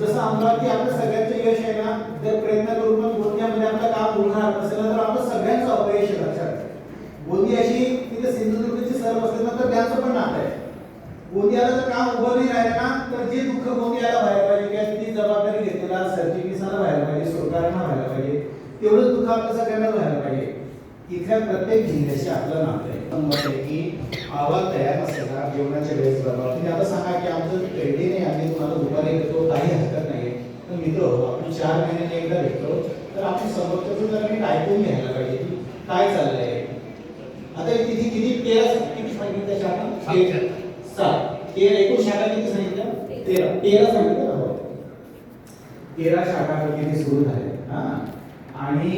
जसं अमरावती आपलं सगळ्यांचं यश आहे ना जर प्रयत्न करून पण गोंदियामध्ये आपलं काम होणार नसेल तर आपलं सगळ्यांचं अपयश आहे लक्षात गोंदी अशी तिथे सिंधुदुर्गची सर बसले ना तर त्यांचं पण नातं आहे. गोंदियाला जर काम उभं नाही राहिलं ना तर जे दुःख गोंदियाला व्हायला पाहिजे किंवा ती जबाबदारी घेतलेला सरचिटणीसाला व्हायला पाहिजे सरकारांना व्हायला पाहिजे तेवढंच दुःख आपल्या सगळ्यांना व्हायला पाहिजे. इथल्या प्रत्येक जिल्ह्याशी आपलं नातं आहे. मत आहे की आवाज तयार नसेल जेवणाच्या वेळेस बरोबर तुम्ही आता सांगा की आमचं पेढे नाही आम्ही तुम्हाला दुपारी देतो काही हरकत नाही तर मित्र हो आपण चार महिन्याने एकदा भेटतो तर आपण समोरच्याचं जर नीट ऐकून घ्यायला पाहिजे काय चाललंय? आता किती किती तेरा किती सांगितलं शाखा सात. तेरा. एकूण शाखा किती सांगितलं? तेरा. तेरा सांगितलं ना. तेरा शाखा किती सुरू झाल्या हा. आणि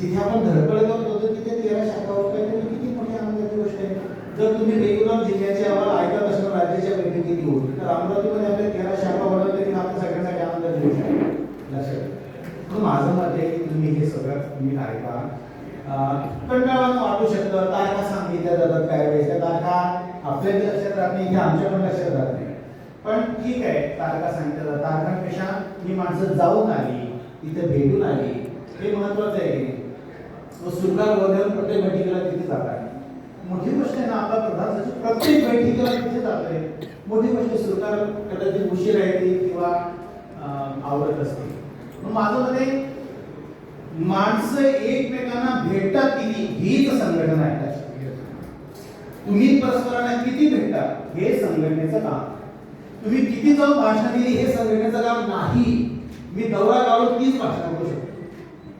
जिथे आपण धडपड करत होतो तिथे तेरा शाखा होत्या. तर किती मोठी आनंदाची गोष्ट आहे. जर तुम्ही रेग्युलर जिल्ह्याचे अहवाल ऐकत असणार राज्याच्या येऊन तर अमरावतीमध्ये आपल्या तेरा शाखा वाढवल्या तरी आपल्या सगळ्यांसाठी आनंदाची गोष्ट आहे माझं मत आहे की तुम्ही हे सगळं तुम्ही ऐका. अं, वाटू शकतं? तारखा सांगितल्या जातात काय वेळेस? त्या तारखा आपल्या लक्षात राहत नाही की आमच्या पण लक्षात राहत नाही. पण ठीक आहे तारखा सांगितल्या जातात. तारखांपेक्षा ही माणसं जाऊन आली इथे भेटून आली हे महत्वाचं आहे. व सुरकार वगैरे प्रत्येक बैठकीला तिथे जात आहे. मोठी गोष्ट आहे ना आपला प्रधान सचिव प्रत्येक बैठकीला तिथे जात आहे. मोठी गोष्ट सुरकार कदाचित उशीर येते किंवा आवडत असते. माझं मत आहे माणसं एकमेकांना भेटतात किती हीच संघटना आहे तुम्ही परस्परांना किती भेटता हे संघटनेचं काम. तुम्ही किती जाऊन भाषण दिली हे संघटनेचं काम नाही. मी दौरा काढून तीच भाषण करू शकतो.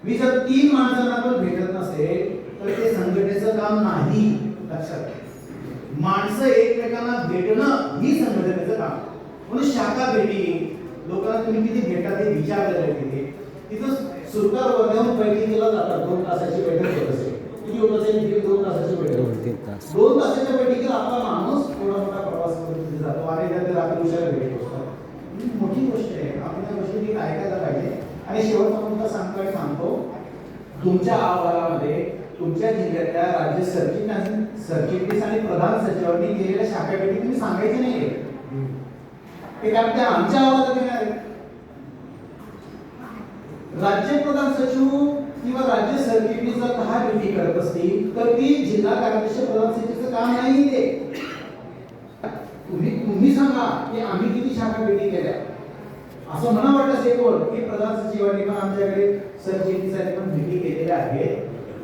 मी जर तीन माणसांना पण भेटत नसेल तर ते संघटनेचं काम नाही. लक्षात घ्या. माणसं एकमेकांना भेटणं ही संघटनेचं काम. म्हणून शाखा भेटी तुम्ही किती भेटता ते विचारलेलं आहे तिथे. तिथं सुरकार वर्गावून बैठकीला जातात दोन तासाची बैठक होत असेल. किती होत असेल? तिथे दोन तासाची बैठक. होते. दोन तासाच्या बैठकीला आपला माणूस थोडा मोठा प्रवास करून तिथे जातो आणि त्यात रात्री उशिरा भेट होतात ही मोठी गोष्ट आहे. आपण त्या गोष्टी नीट ऐकायला पाहिजे? आणि शेवटचा मुद्दा सांगतो आणि सांगतो तुमच्या अहवालामध्ये तुमच्या जिल्ह्यातल्या राज्य सरचिटणीस सरचिटणीस आणि प्रधान सचिवांनी केलेल्या शाखा तुम्ही सांगायचे नाही ते कारण त्या आमच्या अहवालात येणार आहे राज्य प्रधान सचिव किंवा राज्य सरचिटणीस जर दहा ड्युटी करत असतील तर ती जिल्हा कार्याध्यक्ष प्रधान सचिवचं काम नाही ते. तुम्ही तुम्ही सांगा की आम्ही किती शाखा भेटी केल्या. असं मला वाटलं सेकोड की प्रधान सचिवांनी पण आमच्याकडे सरचिटणीसांनी पण ड्युटी केलेल्या आहेत.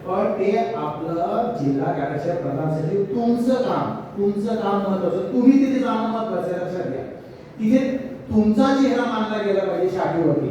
पण ते आपलं जिल्हा कार्याध्यक्ष प्रधान सचिव तुमचं काम तुमचं काम महत्वाचं. तुम्ही तिथे जाणं महत्वाचं लक्षात घ्या. तिथे तुमचा चेहरा मानला गेला पाहिजे शाखेवरती.